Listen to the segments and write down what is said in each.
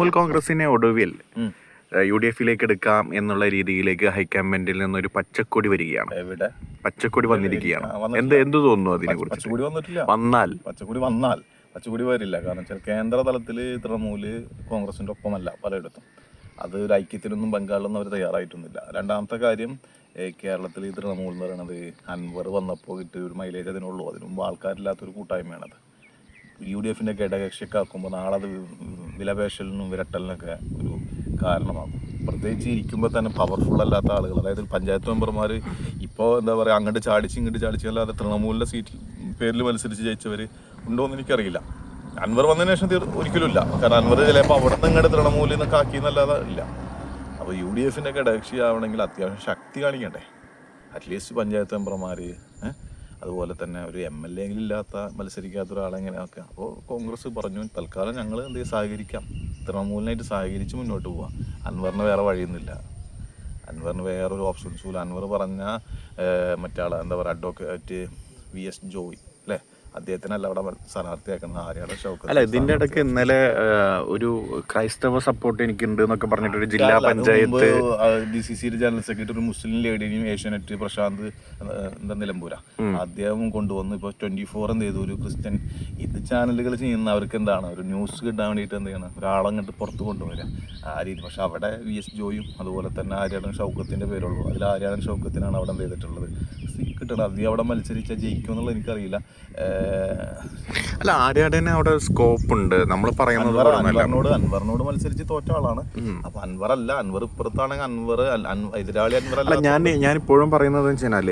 തൃണമൂൽ കോൺഗ്രസിനെ ഒടുവിൽ. U D എഫിലേക്ക് എടുക്കാം എന്നുള്ള രീതിയിലേക്ക് ഹൈക്കമാൻഡിൽ നിന്നൊരു പച്ചക്കൊടി വരികയാണ്. എവിടെ? പച്ചക്കൊടി വന്നിരിക്കുകയാണ്. എന്ത് എന്ത് തോന്നുന്നു അതിനെ കുറിച്ച്? പച്ചക്കൊടി വന്നിട്ടില്ല. വന്നാൽ. പച്ചക്കൊടി വന്നാൽ. പച്ചക്കൊടി വരില്ല. കാരണം വെച്ചാൽ കേന്ദ്ര തലത്തിൽ തൃണമൂൽ കോൺഗ്രസിന്റെ ഒപ്പമല്ല പലയിടത്തും. അത് ഒരു ഐക്യത്തിനൊന്നും ബംഗാളിലൊന്നും അവർ തയ്യാറായിട്ടൊന്നുമില്ല. രണ്ടാമത്തെ കാര്യം കേരളത്തിൽ ഈ തൃണമൂൽ എന്ന് പറയുന്നത് അൻവർ വന്നപ്പോൾ കിട്ടിയ ഒരു മൈലേജ് അതിനുള്ളൂ. അതിന് മുമ്പ് ആൾക്കാരില്ലാത്തൊരു കൂട്ടായ്മയാണത്. യു ഡി എഫിന്റെ ഘടകകക്ഷിയൊക്കെ ആക്കുമ്പോൾ നാളെ അത് വിലപേശലിനും വിരട്ടലിനൊക്കെ ഒരു കാരണമാകും. പ്രത്യേകിച്ച് ഇരിക്കുമ്പോൾ തന്നെ പവർഫുൾ അല്ലാത്ത ആളുകൾ. അതായത് പഞ്ചായത്ത് മെമ്പർമാർ ഇപ്പോൾ എന്താ പറയുക അങ്ങോട്ട് ചാടിച്ച് ഇങ്ങോട്ട് ചാടിച്ച് അല്ലാതെ തൃണമൂലിന്റെ സീറ്റിൽ പേരിൽ മത്സരിച്ച് ജയിച്ചവർ ഉണ്ടോ എന്ന് എനിക്കറിയില്ല. അൻവർ വന്നതിന് ശേഷം തീർ- ഒരിക്കലും ഇല്ല കാരണം അൻവർ ചിലപ്പോൾ അവിടെ നിന്ന് ഇങ്ങോട്ട് തൃണമൂലിൽ നിന്നൊക്കെ ആക്കിയെന്നല്ലാതെ ഇല്ല. അപ്പോൾ യു ഡി എഫിന്റെ ഘടകകക്ഷി ആവണമെങ്കിൽ അത്യാവശ്യം ശക്തി കാണിക്കണ്ടേ. അറ്റ്ലീസ്റ്റ് പഞ്ചായത്ത് മെമ്പർമാർ അതുപോലെ തന്നെ ഒരു എം എൽ എ എങ്കിലും ഇല്ലാത്ത മത്സരിക്കാത്ത ഒരാളെങ്ങനെയൊക്കെ അപ്പോൾ കോൺഗ്രസ് പറഞ്ഞു തൽക്കാലം ഞങ്ങൾ എന്ത് സഹകരിക്കാം. തൃണമൂലിനായിട്ട് സഹകരിച്ച് മുന്നോട്ട് പോവാം. അൻവറിന് വേറെ വഴിയൊന്നുമില്ല. അൻവറിന് ഒരു ഓപ്ഷൻസും ഇല്ല. അൻവർ പറഞ്ഞ മറ്റാളെ എന്താ പറയുക അഡ്വക്കേറ്റ് വി എസ് ജോയ് അല്ലേ? അദ്ദേഹത്തിനല്ല അവിടെ സ്ഥാനാർത്ഥിയാക്കുന്ന ആര്യാടെ ഷൗക്കത്ത് അല്ല ഇതിന്റെ ഇടയ്ക്ക് ഇന്നലെ ഒരു ക്രൈസ്തവ സപ്പോർട്ട് എനിക്കുണ്ട് എന്നൊക്കെ പറഞ്ഞിട്ട് ഒരു ജില്ലാ പഞ്ചായത്ത് ഡി സി സിയുടെ ജനറൽ സെക്രട്ടറി ഒരു മുസ്ലിം ലേഡിനെയും ഏഷ്യാനെറ്റ് പ്രശാന്ത് എന്താ നിലമ്പൂര? അദ്ദേഹം കൊണ്ടുവന്ന് ഇപ്പോൾ ട്വന്റി ഫോർ എന്ത് ചെയ്തു? ഒരു ക്രിസ്ത്യൻ ഇത് ചാനലുകൾ ചെയ്യുന്ന അവർക്ക് എന്താണ്? ഒരു ന്യൂസ് കിട്ടാൻ വേണ്ടിയിട്ട് എന്ത് ചെയ്യണം? ഒരാളങ്ങോട്ട് പുറത്ത് കൊണ്ടുവരിക ആ രീതി. പക്ഷെ അവിടെ വി എസ് ജോയും അതുപോലെ തന്നെ ആര്യാടൻ ഷൗക്കത്തിന്റെ പേരുള്ളൂ. അതിൽ ആര്യാടൻ ഷൗക്കത്തിനാണ് അവിടെ എന്ത് ചെയ്തിട്ടുള്ളത്? കിട്ടണം. അധികം അവിടെ മത്സരിച്ചാൽ ജയിക്കും എന്നുള്ളത് എനിക്കറിയില്ല. അല്ല ആര്യാടന് അവിടെ സ്കോപ്പ് ഉണ്ട് നമ്മൾ പറയുന്നത്. അൻവറിനോട് അൻവറിനോട് മത്സരിച്ച് തോറ്റ ആളാണ്. അപ്പൊ അൻവർ അല്ല അൻവർ ഇപ്പുറത്താണെങ്കിൽ അൻവർ എതിരാളി അൻവർ അല്ല. ഞാൻ ഞാൻ ഇപ്പോഴും പറയുന്നത് വെച്ചാൽ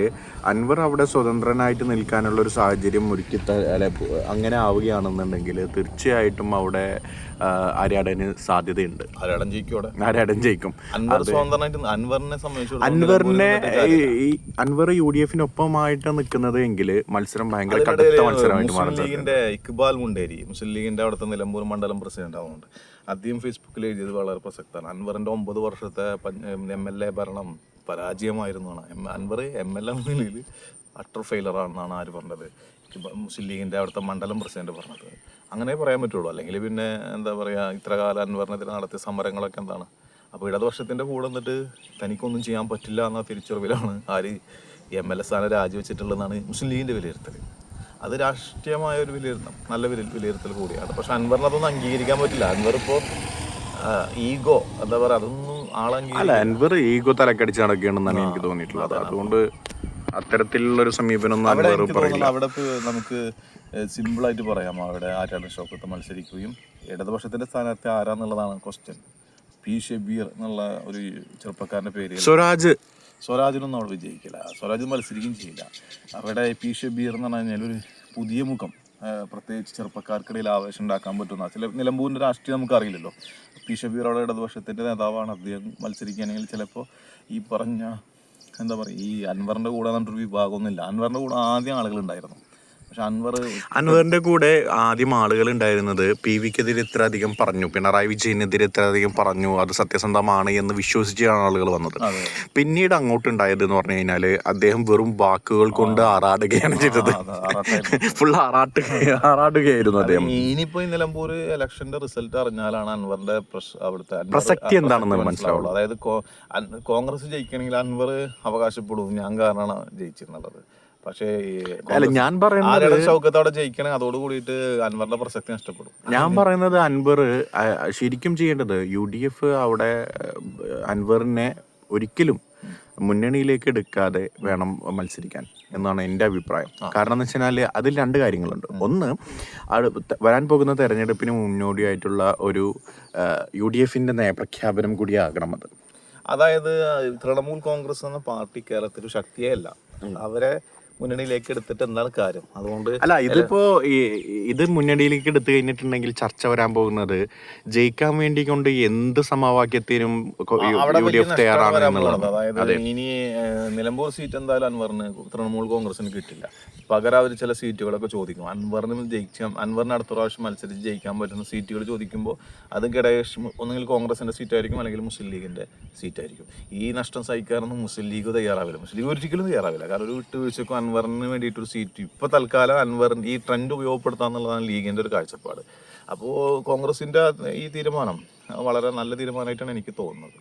അൻവർ അവിടെ സ്വതന്ത്രനായിട്ട് നിൽക്കാനുള്ള ഒരു സാഹചര്യം ഒരുക്കി അങ്ങനെ ആവുകയാണെന്നുണ്ടെങ്കിൽ തീർച്ചയായിട്ടും അവിടെ ആര്യാടന് സാധ്യതയുണ്ട്. ആരാടൻ ജയിക്കും അവിടെ. ആര്യാടൻ ജയിക്കും. അൻവർ സ്വതന്ത്രനായിട്ട് അൻവറിനെ സംബന്ധിച്ചു അൻവറിനെ ഈ അൻവർ യു ഡി എഫിനൊപ്പമായിട്ട് നിൽക്കുന്നത് എങ്കിൽ മത്സരം ഭയങ്കര കടുത്ത മത്സരമായിട്ട് മുസ്ലിം ലീഗിന്റെ ഇക്ബാൽ മുണ്ടേരി മുസ്ലിം ലീഗിന്റെ അവിടുത്തെ നിലമ്പൂർ മണ്ഡലം പ്രസിഡന്റ് ആവുന്നുണ്ട്. അദ്ദേഹം ഫേസ്ബുക്കിൽ എഴുതിയത് വളരെ പ്രസക്തമാണ്. അൻവറിന്റെ ഒമ്പത് വർഷത്തെ എം എൽ എ ഭരണം പരാജയമായിരുന്നു അൻവർ എം എൽ എ നിലയിൽ അട്ടർ ഫെയിലർ ആണെന്നാണ് ആര് പറഞ്ഞത്? മുസ്ലിം ലീഗിന്റെ അവിടുത്തെ മണ്ഡലം പ്രസിഡന്റ് പറഞ്ഞത്. അങ്ങനെ പറയാൻ പറ്റുള്ളൂ. അല്ലെങ്കിൽ പിന്നെ എന്താ പറയാ ഇത്ര കാലം അൻവറിനെതിരെ നടത്തിയ സമരങ്ങളൊക്കെ എന്താണ്? അപ്പോൾ ഇടതുപക്ഷത്തിന്റെ കൂടെ എന്നിട്ട് തനിക്കൊന്നും ചെയ്യാൻ പറ്റില്ല എന്ന തിരിച്ചറിവിലാണ് ആര് എം എൽ എ സ്ഥാനം രാജിവെച്ചിട്ടുള്ളതാണ് മുസ്ലിം ലീഗിന്റെ വിലയിരുത്തൽ. അത് രാഷ്ട്രീയമായ ഒരു വിലയിരുത്തൽ നല്ല വില- വിലയിരുത്തൽ കൂടിയാണ്. പക്ഷെ അൻവറിന് അതൊന്നും അംഗീകരിക്കാൻ പറ്റില്ല. അൻവർ ഇപ്പോൾ ഈഗോ എന്താ പറയുക അതൊന്നും അല്ല അൻവർ ഈഗോ തലക്കടിച്ച് നടക്കുകയാണെന്നാണ് എനിക്ക് തോന്നിയിട്ടുള്ളത്. അതുകൊണ്ട് അത്തരത്തിലുള്ള ഒരു സമീപനം അവിടെ നമുക്ക് സിമ്പിൾ ആയിട്ട് പറയാം അവിടെ ആറ്റാട് ഷോക്കത്ത് മത്സരിക്കുകയും ഇടതുപക്ഷത്തിന്റെ സ്ഥാനാർത്ഥി ആരാന്നുള്ളതാണ് ക്വസ്റ്റ്യൻ പി ഷെബീർ എന്നുള്ള ഒരു ചെറുപ്പക്കാരന്റെ പേര്. സ്വരാജ് സ്വരാജിനൊന്നും അവിടെ വിജയിക്കില്ല. സ്വരാജ് മത്സരിക്കുകയും ചെയ്യില്ല. അവിടെ പി ഷബീർ എന്ന് പറഞ്ഞു കഴിഞ്ഞാൽ ഒരു പുതിയ മുഖം. പ്രത്യേകിച്ച് ചെറുപ്പക്കാർക്കിടയിൽ ആവേശം ഉണ്ടാക്കാൻ പറ്റുന്ന ചില നിലമ്പൂരിന്റെ രാഷ്ട്രീയം നമുക്ക് അറിയില്ലല്ലോ പി ഷബീർ അവിടെ ഇടതുപക്ഷത്തിന്റെ നേതാവാണ്. അദ്ദേഹം മത്സരിക്കുകയാണെങ്കിൽ ചിലപ്പോൾ ഈ പറഞ്ഞ എന്താ പറയുക ഈ അൻവറിന്റെ കൂടെ പറഞ്ഞിട്ടൊരു വിഭാഗമൊന്നുമില്ല. അൻവറിന്റെ കൂടെ ആദ്യം പക്ഷെ അൻവർ അൻവറിന്റെ കൂടെ ആദ്യം ആളുകൾ ഉണ്ടായിരുന്നത് പി വിക്കെതിരെ ഇത്ര അധികം പറഞ്ഞു. പിണറായി വിജയനെതിരെ ഇത്ര അധികം പറഞ്ഞു. അത് സത്യസന്ധമാണ് എന്ന് വിശ്വസിച്ചാണ് ആളുകൾ വന്നത്. പിന്നീട് അങ്ങോട്ട് ഉണ്ടായത് എന്ന് പറഞ്ഞു കഴിഞ്ഞാൽ അദ്ദേഹം വെറും വാക്കുകൾ കൊണ്ട് ആറാടുകയാണ് ചെയ്തത്. ഫുൾ ആറാട്ട് ആറാടുകയായിരുന്നു അദ്ദേഹം. ഇനിയിപ്പോ ഈ നിലമ്പൂർ ഇലക്ഷന്റെ റിസൾട്ട് അറിഞ്ഞാലാണ് അൻവറിന്റെ അവിടുത്തെ പ്രസക്തി എന്താണെന്ന് മനസ്സിലാവുള്ളൂ. അതായത് കോൺഗ്രസ് ജയിക്കണമെങ്കിൽ അൻവർ അവകാശപ്പെടും. ഞാൻ കാരണമാണ് ജയിച്ചിരുന്നുള്ളത് പക്ഷേ അല്ല ഞാൻ പറയുന്നത് ആരുടെ ഷൗക്കത്ത് അവിടെ ജയിക്കണേ? അതോട് കൂടിയിട്ട് അൻവറിന്റെ പ്രസക്തി നഷ്ടപ്പെടും. ഞാൻ പറയുന്നത് അൻവർ ശരിക്കും ചെയ്യേണ്ടത് യു ഡി എഫ് അവിടെ അൻവറിനെ ഒരിക്കലും മുന്നണിയിലേക്ക് എടുക്കാതെ വേണം മത്സരിക്കാൻ എന്നാണ് എന്റെ അഭിപ്രായം. കാരണം എന്ന് വെച്ചാൽ അതിൽ രണ്ട് കാര്യങ്ങളുണ്ട്. ഒന്ന് വരാൻ പോകുന്ന തെരഞ്ഞെടുപ്പിന് മുന്നോടിയായിട്ടുള്ള ഒരു യു ഡി എഫിന്റെ നയപ്രഖ്യാപനം കൂടിയാകണം അത്. അതായത് തൃണമൂൽ കോൺഗ്രസ് എന്ന പാർട്ടി കേരളത്തിൽ ശക്തിയല്ല അവരെ മുന്നണിയിലേക്ക് എടുത്തിട്ട് എന്താണ് കാര്യം? അതുകൊണ്ട് അല്ല ഇതിപ്പോ ഇത് മുന്നണിയിലേക്ക് എടുത്തു കഴിഞ്ഞിട്ടുണ്ടെങ്കിൽ ചർച്ച വരാൻ പോകുന്നത് ജയിക്കാൻ വേണ്ടി കൊണ്ട് എന്ത് സമവാക്യത്തിനും അതായത് ഇനി നിലമ്പൂർ സീറ്റ് എന്തായാലും അൻവറിന് തൃണമൂൽ കോൺഗ്രസിന് കിട്ടില്ല. പകരം അവർ ചില സീറ്റുകളൊക്കെ ചോദിക്കും. അൻവറിന് ജയിക്കാം അൻവറിന് അടുത്ത പ്രാവശ്യം മത്സരിച്ച് ജയിക്കാൻ പറ്റുന്ന സീറ്റുകൾ ചോദിക്കുമ്പോൾ അത് ഗഡേഷ് ഒന്നുകിൽ കോൺഗ്രസിന്റെ സീറ്റ് ആയിരിക്കും അല്ലെങ്കിൽ മുസ്ലിം ലീഗിന്റെ സീറ്റ് ആയിരിക്കും ഈ നഷ്ടം സഹിക്കാനൊന്നും മുസ്ലിം ലീഗ് തയ്യാറാവില്ല. മുസ്ലിം ലീഗ് ഒരിക്കലും തയ്യാറാവില്ല. കാരണം ഒരു വിട്ടുവീഴ്ചക്കും അൻവറിന് വേണ്ടിയിട്ട് ഒരു സീറ്റ് ഇപ്പൊ തൽക്കാലം അൻവറിൻ ഈ ട്രെൻഡ് ഉപയോഗപ്പെടുത്താന്നുള്ളതാണ് ലീഗിന്റെ ഒരു കാഴ്ചപ്പാട്. അപ്പോൾ കോൺഗ്രസിന്റെ ഈ തീരുമാനം വളരെ നല്ല തീരുമാനമായിട്ടാണ് എനിക്ക് തോന്നുന്നത്.